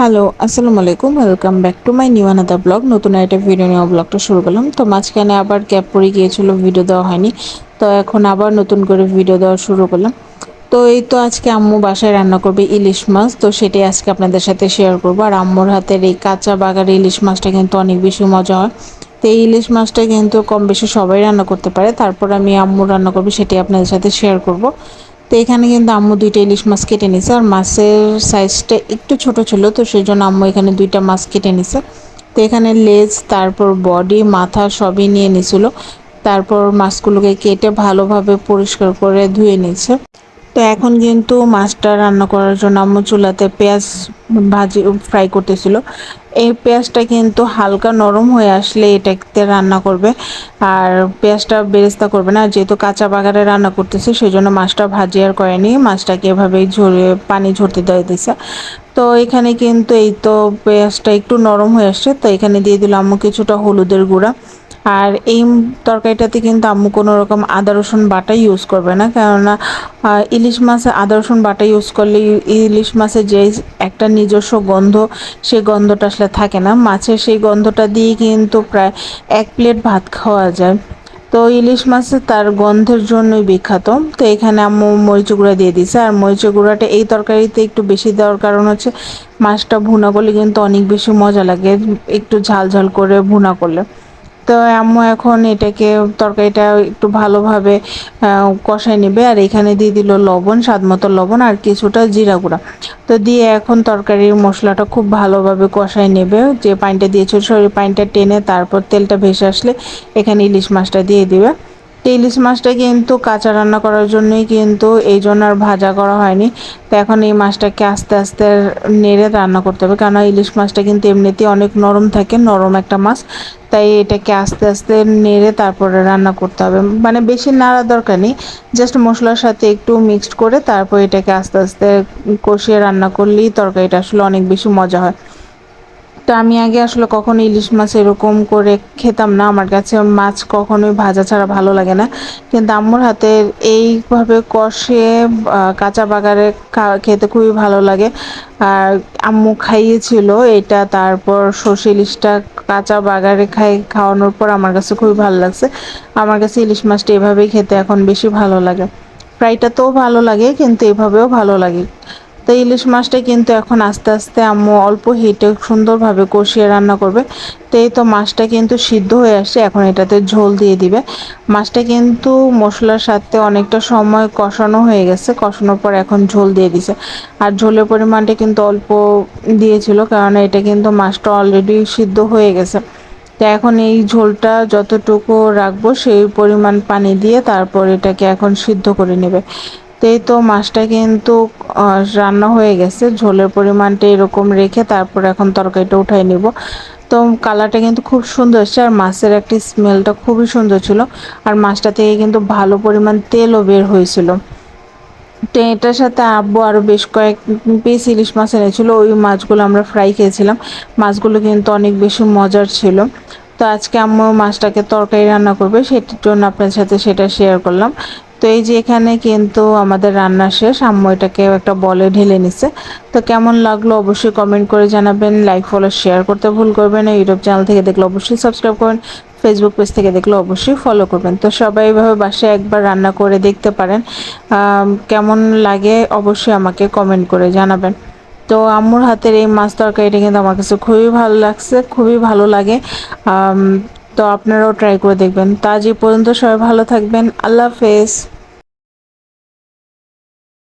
Hello আসসালামু আলাইকুম। Welcome back to my new আনাদা blog নতুন একটা ভিডিও নেওয়া ব্লগটা শুরু করলাম। তো মাঝখানে আবার গ্যাপ পড়ে গিয়েছিল ভিডিও দেওয়া হয়নি। তো এখন আবার নতুন করে ভিডিও দেওয়া শুরু করলাম। তো এই তো আজকে আম্মু বাসায় রান্না করবে ইলিশ মাছ। তো সেটাই আজকে আপনাদের সাথে শেয়ার করব। আর আম্মুর হাতের এই কাঁচা বাগার ইলিশ মাছটা কিন্তু অনেক বেশি মজা হয়। তো এই ইলিশ মাছটা কিন্তু কম বেশি সবাই রান্না করতে পারে। তারপর আমি আম্মু রান্না করব, সেটাই আপনাদের সাথে শেয়ার করব। তো এখানে কিন্তু আম্মু দুইটা ইলিশ মাছ কেটে নিছে আর মাছের সাইজটা একটু ছোট ছিল, তো সেই জন্য আম্মু এখানে দুইটা মাছ কেটে নিছে। তো এখানে লেজ, তারপর বডি মাথা সবই নিয়ে নিছিল। তারপর মাছগুলোকে কেটে ভালোভাবে পরিষ্কার করে ধুয়ে নিচ্ছে তো এখন কিন্তু মাছটা রান্না করার জন্য আম্মু চুলাতে পেঁয়াজ ভাজি ফ্রাই করতেছিল। এই পেঁয়াজটা কিন্তু হালকা নরম হয়ে আসলে এটাতে রান্না করবে। আর পেঁয়াজটা বেরেস্তা করবে না, যেহেতু কাঁচা বাগারে রান্না করতেছে সেই জন্য মাছটা ভাজি আর করেনি। মাছটাকে এভাবেই ঝরে, পানি ঝরতে দেওয়া দিছে তো এখানে কিন্তু এই তো পেঁয়াজটা একটু নরম হয়ে আসছে, তো এখানে দিয়ে দিল আম্মু কিছুটা হলুদের গুঁড়া। আর এই তরকারিটাতে কিন্তু আম্মু কোনো রকম আদা, রসুন, বাটা ইউজ করবে না। কেননা ইলিশ মাছে আদা, রসুন, বাটা ইউজ করলে ইলিশ মাছের যে একটা নিজস্ব গন্ধ, সেই গন্ধটা আসলে থাকে না। মাছের সেই গন্ধটা দিয়ে কিন্তু প্রায় এক প্লেট ভাত খাওয়া যায়। তো ইলিশ মাছে তার গন্ধের জন্যই বিখ্যাত। তো এখানে আম্মু মরিচ গুঁড়া দিয়ে দিছে আর মরিচ গুঁড়াটা এই তরকারিতে একটু বেশি দেওয়ার কারণ হচ্ছে, মাছটা ভুনা করলে কিন্তু অনেক বেশি মজা লাগে। একটু ঝাল ঝাল করে ভুনা করলে। তো আম্মু এখন এটাকে তরকারিটা একটু ভালোভাবে কষাই নেবে। আর এখানে দিয়ে দিল লবণ, স্বাদ মতো লবণ আর কিছুটা জিরা গুঁড়া। তো দিয়ে এখন তরকারির মশলাটা খুব ভালোভাবে কষাই নেবে। যে পানিটা দিয়েছিল সেই পানিটা টেনে তারপর তেলটা ভেসে আসলে এখানে ইলিশ মাছটা দিয়ে দিবে। ইলিশ মাছটা কিন্তু কাঁচা রান্না করার জন্যই কিন্তু এই জন্য আর ভাজা করা হয়নি। তো এখন এই মাছটাকে আস্তে আস্তে নেড়ে রান্না করতে হবে। কারণ ইলিশ মাছটা কিন্তু এমনিতেই অনেক নরম থাকে, নরম একটা মাছ। তাই এটাকে আস্তে আস্তে নেড়ে তারপরে রান্না করতে হবে। মানে বেশি নাড়া দরকার নেই। জাস্ট মশলার সাথে একটু মিক্সড করে তারপর এটাকে আস্তে আস্তে কষিয়ে রান্না করলেই তরকারিটা আসলে অনেক বেশি মজা হয়। তো আমি আগে আসলে কখনো ইলিশ মাছ এরকম করে খেতাম না। আমার কাছে মাছ কখনোই ভাজা ছাড়া ভালো লাগে না। কিন্তু আম্মুর হাতের এইভাবে কষে কাঁচা বাগারে খেতে খুবই ভালো লাগে। আর আম্মু খাইয়েছিল এটা, তারপর সর্ষে ইলিশটা কাঁচা বাগারে খাই, খাওয়ানোর পর আমার কাছে খুবই ভালো লাগছে। আমার কাছে ইলিশ মাছটা এভাবেই খেতে এখন বেশি ভালো লাগে। ফ্রাইটা তো ভালো লাগে, কিন্তু এভাবেও ভালো লাগে। তো ইলিশ মাছটা কিন্তু এখন আস্তে আস্তে আম্মু অল্প হিটে সুন্দরভাবে কষিয়ে রান্না করবে। তো এই তো মাছটা কিন্তু সিদ্ধ হয়ে আসছে, এখন এটাতে ঝোল দিয়ে দিবে। মাছটা কিন্তু মশলার সাথে অনেকটা সময় কষানো হয়ে গেছে, কষানোর পর এখন ঝোল দিয়ে দিছে। আর ঝোলের পরিমাণটা কিন্তু অল্প দিয়েছিল, কারণ এটা কিন্তু মাছটা অলরেডি সিদ্ধ হয়ে গেছে। তো এখন এই ঝোলটা যতটুকু রাখব সেই পরিমাণ পানি দিয়ে তারপর এটাকে এখন সিদ্ধ করে নেবে। তেই তো মাছটা কিন্তু রান্না হয়ে গেছে। ঝোলের পরিমাণটা এরকম রেখে তারপর এখন তরকারিটা উঠাই নিব। তো কালারটা কিন্তু খুব সুন্দর এসছে আর মাছের একটি স্মেলটা খুবই সুন্দর ছিল। আর মাছটা থেকে কিন্তু ভালো পরিমাণ তেলও বের হয়েছিল। তো এটার সাথে আব্বু আরও বেশ কয়েক পিস ইলিশ মাছ এনেছিল। ওই মাছগুলো আমরা ফ্রাই খেয়েছিলাম। মাছগুলো কিন্তু অনেক বেশি মজার ছিল। তো আজকে আম্মু মাছটাকে তরকারি রান্না করবে। সেটার জন্য আপনার সাথে সেটা শেয়ার করলাম। তো এই যে এখানে কিন্তু আমাদের রান্না শেষ, আম্মু এটাকে একটা বলে ঢেলে নিছে। তো কেমন লাগল অবশ্যই কমেন্ট করে জানাবেন লাইক ফলো শেয়ার করতে ভুল করবেন ইউটিউব চ্যানেল থেকে দেখলে অবশ্যই সাবস্ক্রাইব করবেন ফেসবুক পেজ থেকে দেখলে অবশ্যই ফলো করবেন। তো সবাই এভাবে বাসায় একবার রান্না করে দেখতে পারেন। কেমন লাগে অবশ্যই আমাকে কমেন্ট করে জানাবেন। তো আম্মুর হাতের এই মাছ তরকারিটা কিন্তু আমার কাছে খুবই ভালো লাগছে, খুবই ভালো লাগে। তো আপনারাও ট্রাই করে দেখবেন। তা যে পর্যন্ত সবাই ভালো থাকবেন। আল্লাহ হাফেজ।